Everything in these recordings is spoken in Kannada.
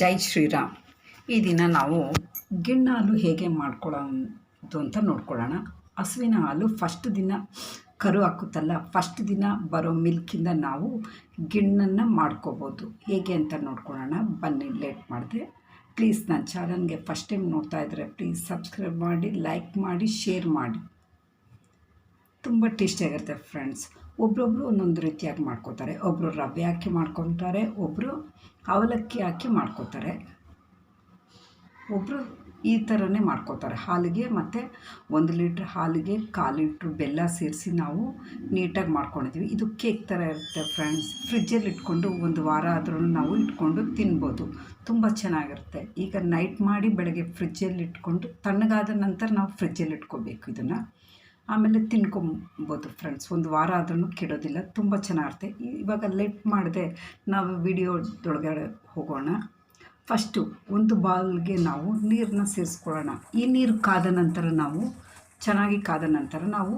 ಜೈ ಶ್ರೀರಾಮ್. ಈ ದಿನ ನಾವು ಗಿಣ್ಣ ಹಾಲು ಹೇಗೆ ಮಾಡ್ಕೊಳ್ಳೋದು ಅಂತ ನೋಡ್ಕೊಳ್ಳೋಣ. ಹಸುವಿನ ಹಾಲು ಫಸ್ಟ್ ದಿನ ಕರು ಹಾಕುತ್ತಲ್ಲ ಫಸ್ಟ್ ದಿನ ಬರೋ ಮಿಲ್ಕಿಂದ ನಾವು ಗಿಣ್ಣನ್ನು ಮಾಡ್ಕೋಬೋದು. ಹೇಗೆ ಅಂತ ನೋಡ್ಕೊಳ್ಳೋಣ. ಬನ್ನಿ, ಲೇಟ್ ಮಾಡಿದೆ. ಪ್ಲೀಸ್ ನನ್ನ ಚಾನಲ್ಗೆ ಫಸ್ಟ್ ಟೈಮ್ ನೋಡ್ತಾ ಇದ್ದರೆ ಪ್ಲೀಸ್ ಸಬ್ಸ್ಕ್ರೈಬ್ ಮಾಡಿ ಲೈಕ್ ಮಾಡಿ ಶೇರ್ ಮಾಡಿ. ತುಂಬ ಟೇಸ್ಟಿಯಾಗಿರುತ್ತೆ ಫ್ರೆಂಡ್ಸ್ ಒಬ್ರೊಬ್ರು ಒಂದೊಂದು ರೀತಿಯಾಗಿ ಮಾಡ್ಕೋತಾರೆ. ಒಬ್ಬರು ರವೆ ಹಾಕಿ ಮಾಡ್ಕೊತಾರೆ ಒಬ್ಬರು ಅವಲಕ್ಕಿ ಹಾಕಿ ಮಾಡ್ಕೋತಾರೆ. ಒಬ್ಬರು ಈ ಥರನೇ ಮಾಡ್ಕೋತಾರೆ. ಹಾಲಿಗೆ ಮತ್ತು ಒಂದು ಲೀಟ್ರ್ ಹಾಲಿಗೆ ಕಾಲು ಲೀಟ್ರ್ ಬೆಲ್ಲ ಸೇರಿಸಿ ನಾವು ನೀಟಾಗಿ ಮಾಡ್ಕೊಂಡಿದ್ದೀವಿ. ಇದು ಕೇಕ್ ಥರ ಇರುತ್ತೆ ಫ್ರೆಂಡ್ಸ್. ಫ್ರಿಜ್ಜಲ್ಲಿ ಇಟ್ಕೊಂಡು ಒಂದು ವಾರ ಆದ್ರೂ ನಾವು ಇಟ್ಕೊಂಡು ತಿನ್ಬೋದು. ತುಂಬ ಚೆನ್ನಾಗಿರುತ್ತೆ. ಈಗ ನೈಟ್ ಮಾಡಿ ಬೆಳಗ್ಗೆ ಫ್ರಿಜ್ಜಲ್ಲಿ ಇಟ್ಕೊಂಡು ತಣ್ಣಗಾದ ನಂತರ ನಾವು ಫ್ರಿಜ್ಜಲ್ಲಿ ಇಟ್ಕೋಬೇಕು ಇದನ್ನು. ಆಮೇಲೆ ತಿನ್ಕೊಬೋದು ಫ್ರೆಂಡ್ಸ್ ಒಂದು ವಾರ ಆದ್ರೂ ಕೆಡೋದಿಲ್ಲ, ತುಂಬ ಚೆನ್ನಾಗಿರುತ್ತೆ ಇವಾಗ ಲೇಟ್ ಮಾಡಿದೆ ನಾವು ವಿಡಿಯೋದೊಳಗಡೆ ಹೋಗೋಣ. ಫಸ್ಟು ಒಂದು ಬಾಲ್ಗೆ ನಾವು ನೀರನ್ನ ಸೇರಿಸ್ಕೊಳ್ಳೋಣ. ಈ ನೀರು ಕಾದ ನಂತರ ನಾವು, ಚೆನ್ನಾಗಿ ಕಾದ ನಂತರ ನಾವು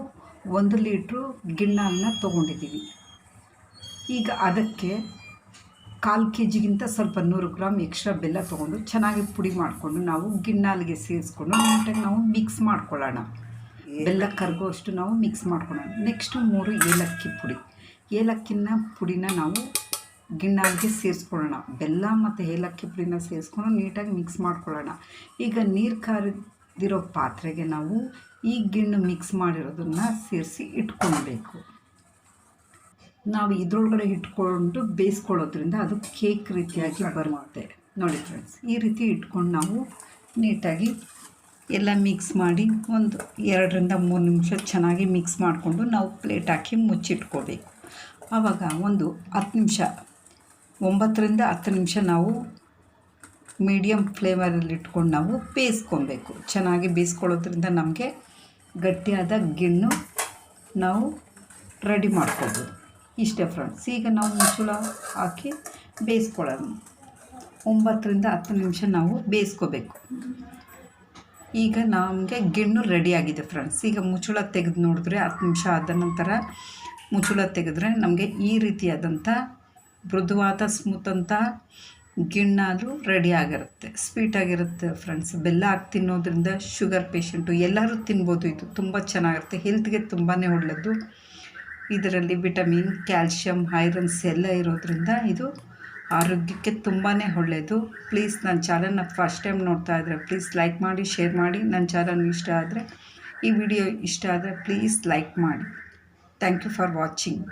ಒಂದು ಲೀಟ್ರು ಗಿಣ್ಣಾಲನ್ನ ತೊಗೊಂಡಿದ್ದೀವಿ. ಈಗ ಅದಕ್ಕೆ ಕಾಲು ಕೆ ಜಿಗಿಂತ ಸ್ವಲ್ಪ ನೂರು ಗ್ರಾಮ್ ಎಕ್ಸ್ಟ್ರಾ ಬೆಲ್ಲ ತೊಗೊಂಡು ಚೆನ್ನಾಗಿ ಪುಡಿ ಮಾಡಿಕೊಂಡು ನಾವು ಗಿಣ್ಣಾಲಿಗೆ ಸೇರಿಸ್ಕೊಂಡು ನೀಟಾಗಿ ನಾವು ಮಿಕ್ಸ್ ಮಾಡ್ಕೊಳ್ಳೋಣ. ಬೆಲ್ಲ ಕರಗೋಷ್ಟು ನಾವು ಮಿಕ್ಸ್ ಮಾಡ್ಕೊಳ್ಳೋಣ ನೆಕ್ಸ್ಟು ಮೂರು ಏಲಕ್ಕಿ ಪುಡಿ. ಏಲಕ್ಕಿನ ಪುಡಿನ ನಾವು ಗಿಣ್ಣಾಗಿ ಸೇರಿಸ್ಕೊಳ್ಳೋಣ. ಬೆಲ್ಲ ಮತ್ತು ಏಲಕ್ಕಿ ಪುಡಿನ ಸೇರಿಸ್ಕೊಂಡು ನೀಟಾಗಿ ಮಿಕ್ಸ್ ಮಾಡ್ಕೊಳ್ಳೋಣ. ಈಗ ನೀರು ಕಾರಿದಿರೋ ಪಾತ್ರೆಗೆ ನಾವು ಈ ಗಿಣ್ಣು ಮಿಕ್ಸ್ ಮಾಡಿರೋದನ್ನು ಸೇರಿಸಿ ಇಟ್ಕೊಳ್ಬೇಕು. ನಾವು ಇದ್ರೊಳಗಡೆ ಇಟ್ಕೊಂಡು ಬೇಯಿಸ್ಕೊಳ್ಳೋದ್ರಿಂದ ಅದು ಕೇಕ್ ರೀತಿಯಾಗಿ ಬರುತ್ತೆ. ನೋಡಿ ಫ್ರೆಂಡ್ಸ್ ಈ ರೀತಿ ಇಟ್ಕೊಂಡು ನಾವು ನೀಟಾಗಿ ಎಲ್ಲ ಮಿಕ್ಸ್ ಮಾಡಿ ಒಂದು ಎರಡರಿಂದ ಮೂರು ನಿಮಿಷ ಚೆನ್ನಾಗಿ ಮಿಕ್ಸ್ ಮಾಡಿಕೊಂಡು ನಾವು ಪ್ಲೇಟ್ ಹಾಕಿ ಮುಚ್ಚಿಟ್ಕೋಬೇಕು. ಆವಾಗ ಒಂದು ಹತ್ತು ನಿಮಿಷ, ಒಂಬತ್ತರಿಂದ ಹತ್ತು ನಿಮಿಷ ನಾವು ಮೀಡಿಯಮ್ ಫ್ಲೇವರಲ್ಲಿ ಇಟ್ಕೊಂಡು ನಾವು ಬೇಯಿಸ್ಕೊಬೇಕು. ಚೆನ್ನಾಗಿ ಬೇಯಿಸ್ಕೊಳ್ಳೋದ್ರಿಂದ ನಮಗೆ ಗಟ್ಟಿಯಾದ ಗಿಣ್ಣು ನಾವು ರೆಡಿ ಮಾಡ್ಕೋಬೋದು. ಇಷ್ಟೇ ಫ್ರೆಂಡ್ಸ್ ಈಗ ನಾವು ಮುಚ್ಚಳ ಹಾಕಿ ಬೇಯಿಸ್ಕೊಳ್ಳೋಣ. ಒಂಬತ್ತರಿಂದ ಹತ್ತು ನಿಮಿಷ ನಾವು ಬೇಯಿಸ್ಕೋಬೇಕು. ಈಗ ನಮಗೆ ಗಿಣ್ಣು ರೆಡಿಯಾಗಿದೆ ಫ್ರೆಂಡ್ಸ್ ಈಗ ಮುಚ್ಚಳ ತೆಗೆದು ನೋಡಿದ್ರೆ ಹತ್ತು ನಿಮಿಷ ಆದ ನಂತರ ಮುಚ್ಚಳ ತೆಗೆದ್ರೆ ನಮಗೆ ಈ ರೀತಿಯಾದಂಥ ಮೃದುವಾದ ಸ್ಮೂತ್ ಅಂತ ಗಿಣ್ಣಾದರೂ ರೆಡಿ ಆಗಿರುತ್ತೆ. ಸ್ವೀಟಾಗಿರುತ್ತೆ ಫ್ರೆಂಡ್ಸ್ ಬೆಲ್ಲ ಹಾಕಿ ತಿನ್ನೋದ್ರಿಂದ ಶುಗರ್ ಪೇಷಂಟು ಎಲ್ಲರೂ ತಿನ್ಬೋದು ಇದು. ತುಂಬ ಚೆನ್ನಾಗಿರುತ್ತೆ. ಹೆಲ್ತ್ಗೆ ತುಂಬಾ ಒಳ್ಳೆಯದು ಇದರಲ್ಲಿ ವಿಟಮಿನ್ ಕ್ಯಾಲ್ಸಿಯಂ ಐರನ್ಸ್ ಎಲ್ಲ ಇರೋದ್ರಿಂದ ಇದು ಆರೋಗ್ಯಕ್ಕೆ ತುಂಬಾ ಒಳ್ಳೆಯದು ಪ್ಲೀಸ್ ನನ್ನ ಚಾನಲ್ನ ಫಸ್ಟ್ ಟೈಮ್ ನೋಡ್ತಾ ಇದ್ದರೆ ಪ್ಲೀಸ್ ಲೈಕ್ ಮಾಡಿ ಶೇರ್ ಮಾಡಿ. ನನ್ನ ಚಾನಲ್ ಇಷ್ಟ ಆದರೆ, ಈ ವಿಡಿಯೋ ಇಷ್ಟ ಆದರೆ ಪ್ಲೀಸ್ ಲೈಕ್ ಮಾಡಿ. Thank you for watching